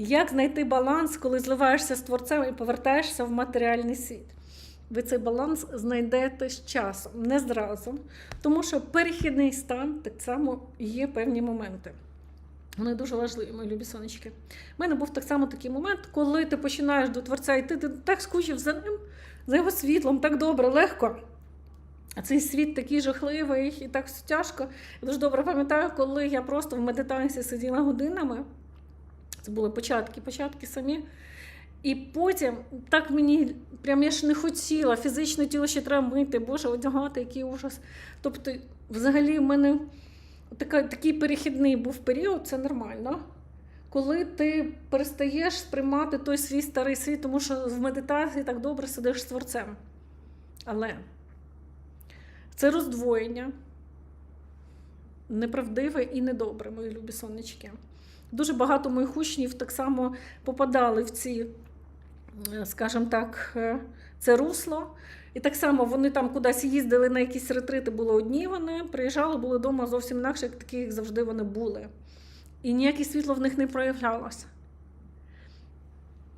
Як знайти баланс, коли зливаєшся з творцем і повертаєшся в матеріальний світ? Ви цей баланс знайдете з часом, не зразу. Тому що перехідний стан так само є певні моменти. Вони дуже важливі, мої любі сонечки. У мене був так само такий момент, коли ти починаєш до творця йти, ти так скучив за ним, за його світлом, так добре, легко. А цей світ такий жахливий і так все тяжко. Я дуже добре пам'ятаю, коли я просто в медитації сиділа годинами. Це були початки, початки самі. І потім так мені прям я ж не хотіла, фізичне тіло ще треба мити, Боже, одягати, який ужас. Тобто, взагалі, в мене така, такий перехідний був період, це нормально. Коли ти перестаєш сприймати той свій старий світ, тому що в медитації так добре сидиш з творцем. Але це роздвоєння, неправдиве і недобре, мої любі сонечки. Дуже багато моїх учнів так само попадали в ці, е, скажімо так, е, це русло. І так само вони там кудись їздили на якісь ретрити, були одні вони, приїжджали, були вдома зовсім інакше, як такі, як завжди вони були. І ніяке світло в них не проявлялося.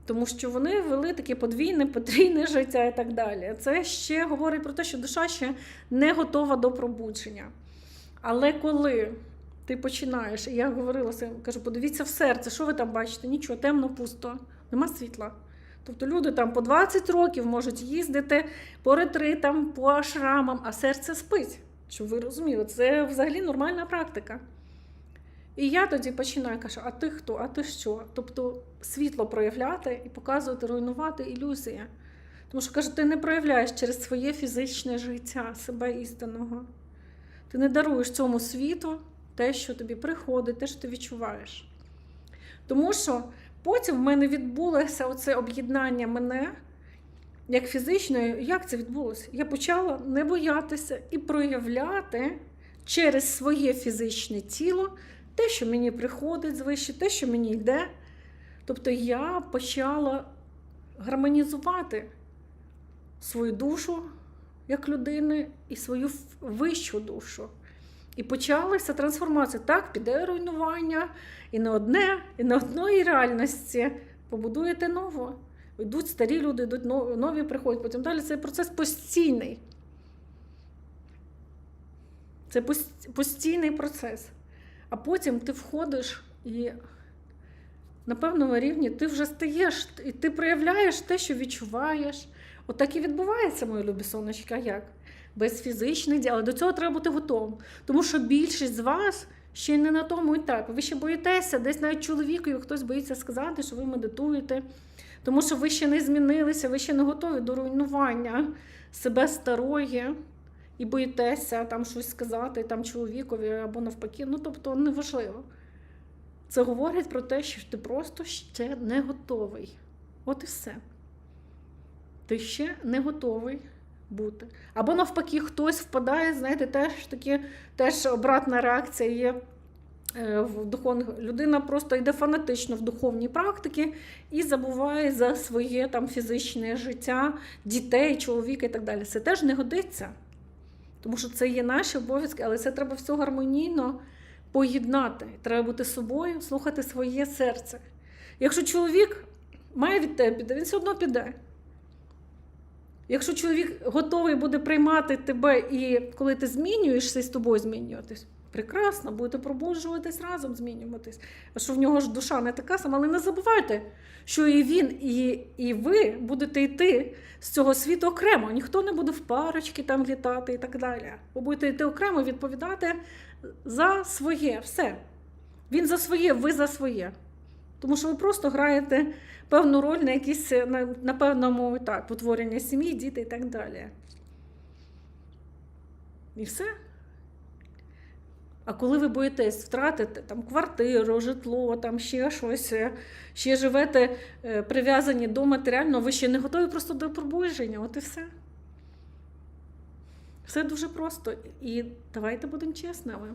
Тому що вони вели таке подвійне, потрійне життя і так далі. Це ще говорить про те, що душа ще не готова до пробудження. Але коли ти починаєш, і я говорила кажу, подивіться в серце, що ви там бачите? Нічого, темно, пусто, нема світла. Тобто люди там по 20 років можуть їздити по ретритам, по ашрамам, а серце спить. Щоб ви розуміли, це взагалі нормальна практика. І я тоді починаю кажу, а ти хто? А ти що? Тобто світло проявляти і показувати, руйнувати ілюзії. Тому що каже, ти не проявляєш через своє фізичне життя себе істинного. Ти не даруєш цьому світу те, що тобі приходить, те, що ти відчуваєш. Тому що потім в мене відбулося оце об'єднання мене як фізичної. Як це відбулося? Я почала не боятися і проявляти через своє фізичне тіло те, що мені приходить звище, те, що мені йде. Тобто я почала гармонізувати свою душу як людини і свою вищу душу. І почалася трансформація. Так, піде руйнування, і не одне, і не одної реальності. Побудуєте нову. Йдуть старі люди, йдуть нові приходять. Потім далі цей процес постійний. Це постійний процес. А потім ти входиш і на певному рівні ти вже стаєш, і ти проявляєш те, що відчуваєш. Отак і відбувається, мої любі сонечка, як? Без фізичних дій, але до цього треба бути готовим. Тому що більшість з вас ще не на тому етапі. Ви ще боїтеся, десь навіть чоловікові хтось боїться сказати, що ви медитуєте, тому що ви ще не змінилися, ви ще не готові до руйнування себе старої. І боїтеся там щось сказати там чоловікові або навпаки. Ну, тобто, неважливо. Це говорить про те, що ти просто ще не готовий. От і все. Ти ще не готовий бути. Або навпаки, хтось впадає, знаєте, теж таки, теж обратна реакція є в духовних. Людина просто йде фанатично в духовні практики і забуває за своє там фізичне життя, дітей, чоловіка і так далі. Це теж не годиться. Тому що це є наші обов'язки, але це треба все гармонійно поєднати. Треба бути собою, слухати своє серце. Якщо чоловік має від тебе піде, він все одно піде. Якщо чоловік готовий буде приймати тебе, і коли ти змінюєшся, з тобою змінюватись, прекрасно, будете пробуджуватись разом, змінюватись. А що в нього ж душа не така сама, але не забувайте, що і він, і і ви будете йти з цього світу окремо. Ніхто не буде в парочки там літати і так далі. Ви будете йти окремо відповідати за своє все. Він за своє, ви за своє. Тому що ви просто граєте певну роль на якісь, на, на певному етапі утворення сім'ї, діти і так далі. І все. А коли ви боїтесь втратити там квартиру, житло, там ще щось, ще живете прив'язані до матеріального, ви ще не готові просто до пробудження. От і все. Все дуже просто. І давайте будемо чесними.